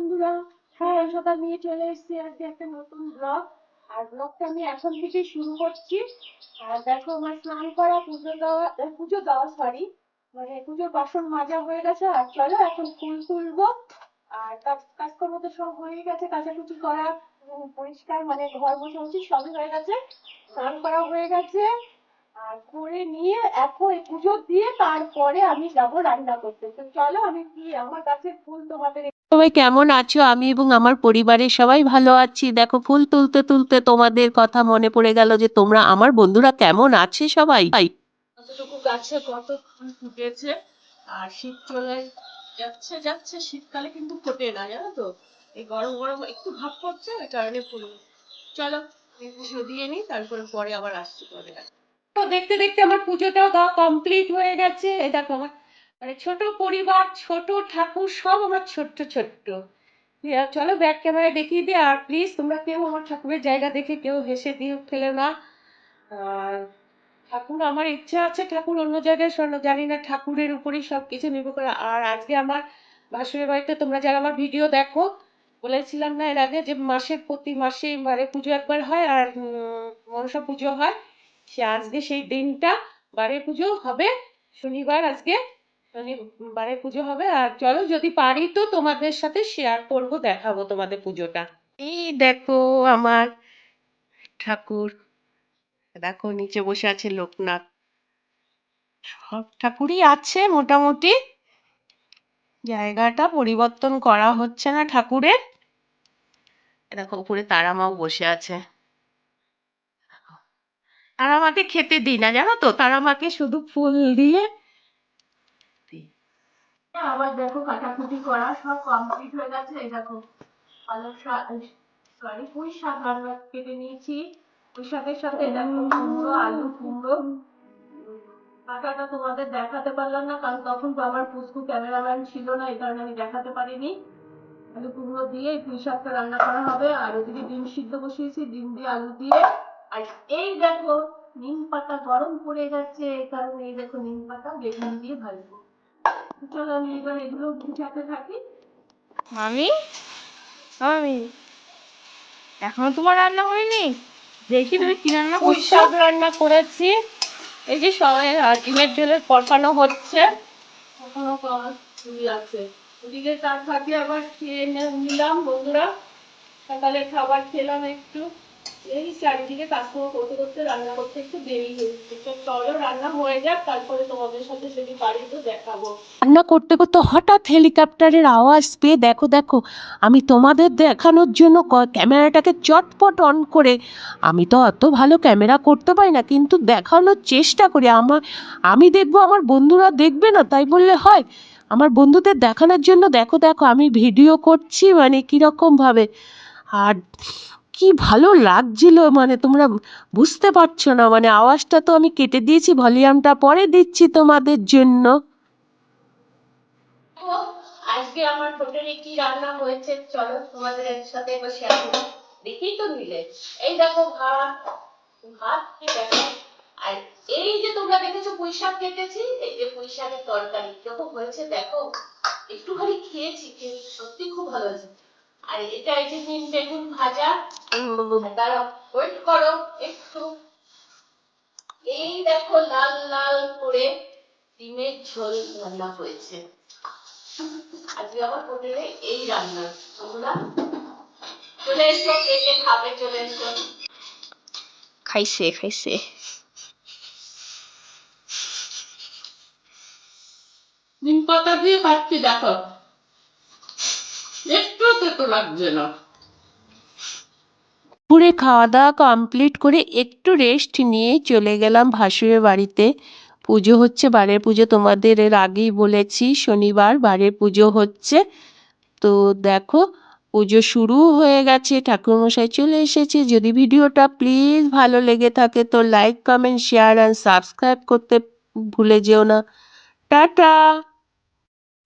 বন্ধুরা সকাল সকাল নিয়ে চলে এসেছি আজকে একটা নতুন ব্লগ আর ব্লগটা আমি এখন থেকে শুরু করছি। আর দেখো, আমার স্নান করা, পুজো দেওয়া পুজো দেওয়া সরি মানে পুজোর বাসন মাজা হয়ে গেছে। আর চলো, এখন ফুল তুলবো। আর কাজ, কাজকর্ম তো সব হয়ে গেছে। কাচাকুচি করা পরিষ্কার মানে ঘর মোছামুছি সবই হয়ে গেছে। স্নান করা হয়ে গেছে। আর করে নিয়ে এখন পুজো দিয়ে তারপরে আমি যাব রান্না করতে। তো চলো, আমি কি আমার কাছে ফুল তোমাদের সবাই কেমন আছো? আমি এবং আমার পরিবারের সবাই ভালো আছি। দেখো, ফুল তুলতে তুলতে তোমাদের কথা মনে পড়ে গেল যে তোমরা আমার বন্ধুরা কেমন আছে সবাই? কতটুকু গাছে কত ফুল ফুটেছে? আর শীত চলে যাচ্ছে যাচ্ছে। শীতকালে কিন্তু ফোটে না, জানো তো? এই গরম গরম একটু ভাব করছে ওই কারণে ফুল। চলো পুজো দিয়ে নিই, তারপরে পরে আবার আসছি তো দেখতে দেখতে আমার পুজোটাও কমপ্লিট হয়ে গেছে। দেখো, আমার মানে ছোট পরিবার, ছোট ঠাকুর, সব আমার ছোট্ট ছোট্ট। চলো ব্যাক ক্যামেরায় দেখিয়ে দিই, আর প্লিজ তোমরা কেউ আমার ঠাকুরের জায়গা দেখে কেউ হেসে দিয়ে ফেলে না। ঠাকুর, আমার ইচ্ছা আছে ঠাকুর অন্য জায়গায় স্বর্ণ জানি না ঠাকুরের উপরেই সব কিছু নির্ভর করে। আর আজকে আমার ভাসুরের বাড়িতে তোমরা যারা আমার ভিডিও দেখো, বলেছিলাম না এর আগে যে মাসের প্রতি মাসে বারে পুজো একবার হয়, আর মনসা পুজো হয়, সে আজকে সেই দিনটা বারে পুজো হবে। শনিবার আজকে বারে পুজো হবে, আর চলো যদি পারি তো তোমাদের সাথে শেয়ার করব, দেখাবো তোমাদের পুজোটা। এই দেখো আমার ঠাকুর। দেখো নিচে বসে আছে লোকনাথ। সব ঠাকুরই আছে মোটামুটি। জায়গাটা পরিবর্তন করা হচ্ছে না ঠাকুরের। দেখো উপরে তারা মাও বসে আছে। তারা মাকে খেতে দিই না, জানো তো? তারা মাকে শুধু ফুল দিয়ে। আবার দেখো কাটাকুটি করা সব কমপ্লিট হয়ে গেছে। এই দেখো, পালং শাক সরি পুঁই শাক রান্না কেটে নিয়েছি। পুঁই শাকের সাথে দেখো কুমড়ো, আলু কুমড়ো। কাটাটা তোমাদের দেখাতে পারলাম না, কারণ তখন তো আমার পুষ্কু ক্যামেরাম্যান ছিল না, এই কারণে আমি দেখাতে পারিনি। আলু কুমড়ো দিয়ে পুঁই শাকটা রান্না করা হবে, আর ওদিকে ডিম সিদ্ধ বসিয়েছি, ডিম দিয়ে আলু দিয়ে। আর এই দেখো, নিম পাতা গরম পড়ে যাচ্ছে এই কারণে এই দেখো নিম পাতা বেগুন দিয়ে ভাজবো। আমি এবার এগুলো গুছাতে থাকি। মামি? মামি এখনও তোমার রান্না হয়নি? দেখি তুমি কি রান্না করছ। শাক রান্না করেছি। এই যে সবাই আর ডিমের ঝোলের পরপানো হচ্ছে। এখনও আছে। ওদিকে তার ফাঁকে আবার খেয়ে নিলাম বন্ধুরা। সকালে খাবার খেলাম একটু। এই চারিদিকে কাজকর্ম করতে করতে রান্না করতে একটু দেরি হয়েছে তো চলো রান্না হয়ে যাক, তারপরে তোমাদের সাথে যদি পারি তো দেখাবো। রান্না করতে করতে হঠাৎ হেলিকপ্টারের আওয়াজ পেয়ে দেখো দেখো, আমি তোমাদের দেখানোর জন্য ক্যামেরাটাকে চটপট অন করে, আমি তো অত ভালো ক্যামেরা করতে পারি না, কিন্তু দেখানোর চেষ্টা করি। আমার আমি দেখব, আমার বন্ধুরা দেখবে না, তাই বললে হয়। আমার বন্ধুদের দেখানোর জন্য দেখো দেখো, আমি ভিডিও করছি মানে কীরকম ভাবে আর কি ভালো লাগছিল মানে তোমরা বুঝতে পারছ না মানে আওয়াজটা তো আমি কেটে দিয়েছি, ভলিউমটা পরে দিচ্ছি তোমাদের জন্য। আজকে আমার হোটেলে কি রান্না হয়েছে? চলো তোমাদের তো নিলে এই দেখো ভাত ভাত দেখো? আর এই যে তোমরা দেখেছ কেটেছি, এই যে তরকারি। হয়েছে দেখো? একটুখানি খেয়েছি সত্যি খুব ভালো হয়েছে। আর এটা এই যে নিম বেগুন ভাজা। দাঁড়াও ওয়েট করো একটু। এই দেখো লাল লাল করে ডিমের ঝোল রান্না হয়েছে। আজকে আমার হোটেলে এই রান্না তোমরা চলে এসো কে কে খাবে চলে এসো। খাইছে খাইছে। নিম পাতা দিয়ে খাচ্ছি দেখো? একটু তেতো লাগছে না। দুপুরে খাওয়া দাওয়া কমপ্লিট করে একটু রেস্ট নিয়ে চলে গেলাম ভাসুরের বাড়িতে। পুজো হচ্ছে, বারের পুজো তোমাদের এর আগেই বলেছি, শনিবার বারের পুজো হচ্ছে। তো দেখো, পুজো শুরু হয়ে গেছে, ঠাকুরমশাই চলে এসেছে। যদি ভিডিওটা প্লিজ ভালো লেগে থাকে তো like comment share and subscribe করতে ভুলে যেও না। টাটা!